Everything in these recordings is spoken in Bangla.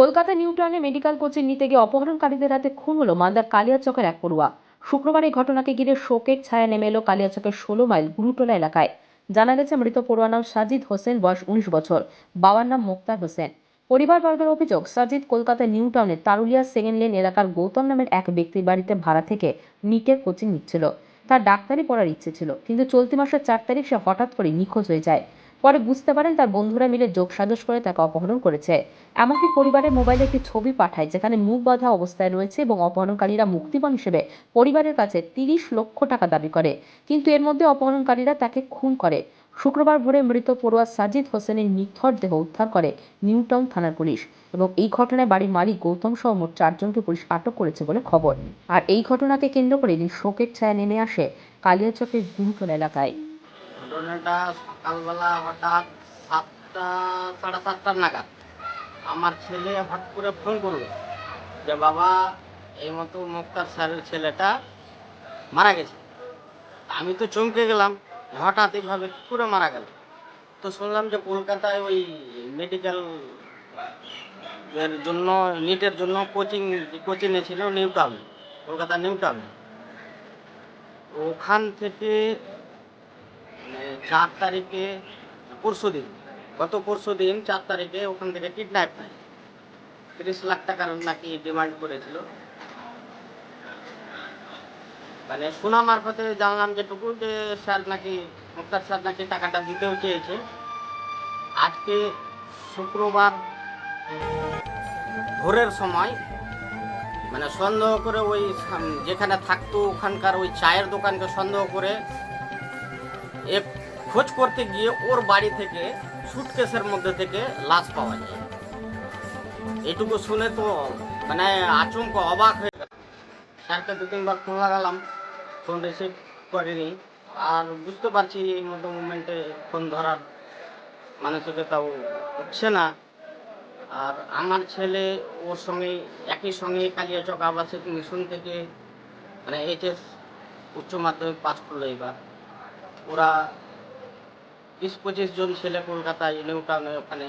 কলকাতা নিউ টাউনে মেডিকেল কোচিং নিতে গিয়ে অপহরণকারীদের হাতে খুন হলো মালদার কালিয়াচকের এক পড়ুয়া। শুক্রবার এই ঘটনাকে ঘিরে শোকের ছায়া নেমে এলো কালিয়াচকের ষোলো মাইল গুরুটোলা এলাকায়। জানা গেছে, মৃত পড়ুয়া নাম সাজিদ হোসেন, বয়স উনিশ বছর। বাবার নাম মোক্তার হোসেন। পরিবারবর্গের অভিযোগ, সাজিদ কলকাতা নিউ টাউনের তারুলিয়া সেকেন্ড লেন এলাকার গৌতম নামের এক ব্যক্তির বাড়িতে ভাড়া থেকে নিটের কোচিং নিচ্ছিল। তার ডাক্তারি পড়ার ইচ্ছে ছিল, কিন্তু চলতি মাসের চার তারিখ সে হঠাৎ করে নিখোঁজ হয়ে যায়। পরে বুঝতে পারেন তার বন্ধুরা মিলে যোগ সাজস করে তাকে অপহরণ করেছে। এমনকি পরিবারের মোবাইলে একটি ছবি পাঠায়, যেখানে মুখ বাঁধা অবস্থায় রয়েছে এবং অপহরণকারীরা মুক্তিপণ হিসেবে পরিবারের কাছে তিরিশ লক্ষ টাকা দাবি করে। কিন্তু এর মধ্যে অপহরণকারীরা তাকে খুন করে। শুক্রবার ভোরে মৃত পড়ুয়া সাজিদ হোসেনের নিথর দেহ উদ্ধার করে নিউটাউন থানার পুলিশ এবং এই ঘটনায় বাড়ির মালিক গৌতম সহ মোট চারজনকে পুলিশ আটক করেছে বলে খবর। আর এই ঘটনাকে কেন্দ্র করে শোকের ছায়া নেমে আসে কালিয়াচকের গুরুটোলা এলাকায়। ঘটনাটা সকালবেলা হঠাৎ সাতটা, সাড়ে সাতটার নাগাদ আমার ছেলে হঠাৎ করে ফোন করল যে, বাবা, এই মতো মুক্তার স্যারের ছেলেটা মারা গেছে। আমি তো চমকে গেলাম, হঠাৎ এইভাবে কী করে মারা গেল? তো শুনলাম যে কলকাতায় ওই মেডিকেল এর জন্য নিটের জন্য কোচিং কোচিংয়ে ছিল নিউ টাউনে কলকাতা নিউ টাউনে ওখান থেকে চার তারিখে পরশু দিন, গত পরশু দিন চার তারিখে ওখান থেকে কিডন্যাপ হয়। তিরিশ লাখ টাকার নাকি ডিমান্ড করেছিল। মানে শোনা মারফতে জানলাম যেটুকু যে স্যার নাকি, মুক্তার স্যার নাকি টাকাটা দিতেও চেয়েছে। আজকে শুক্রবার ভোরের সময় মানে সন্দেহ করে ওই যেখানে থাকতো ওখানকার ওই চায়ের দোকানকে সন্দেহ করে এ খোঁজ করতে গিয়ে ওর বাড়ি থেকে সুটকেসের মধ্যে থেকে লাশ পাওয়া যায়। এটুকু শুনে তো মানে আচমক অবাক হয়ে গেল। স্যারকে দু তিনবার ফোন লাগালাম ফোন রিসিভ করেনি। আর বুঝতে পারছি এই মতো মুভমেন্টে ফোন ধরার মানুষকে তাও হচ্ছে না। আর আমার ছেলে ওর সঙ্গে, একই সঙ্গে কালিয়া কালিয়াচক আবাসিক মিশন থেকে মানে এইচএস উচ্চ মাধ্যমিক পাস করল এবার। ওরা বিশ পঁচিশ জন ছেলে কলকাতায় নিউ টাউনে ওখানে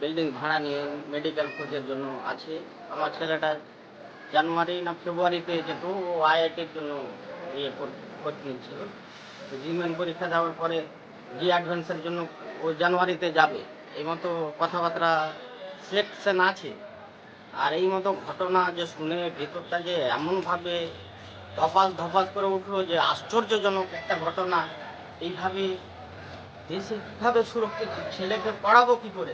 বিল্ডিং ভাড়া নিয়ে মেডিকেল খোঁজের জন্য আছে। আমার ছেলেটা জানুয়ারি না ফেব্রুয়ারিতে যেত ও আইআইটির জন্য ইয়ে খোঁজ নিচ্ছিল জিমেন পরীক্ষা দেওয়ার পরে জি অ্যাডভান্সের জন্য ও জানুয়ারিতে যাবে। এই মতো কথাবার্তা সিলেকশন আছে। আর এই মতো ঘটনা যে শুনে ভিতরটা যে এমনভাবে ধপাস ধপাস করে উঠল যে আশ্চর্যজনক একটা ঘটনা, এইভাবে দেশে কীভাবে সুরক্ষিত ছেলেকে পড়াবো কি করে?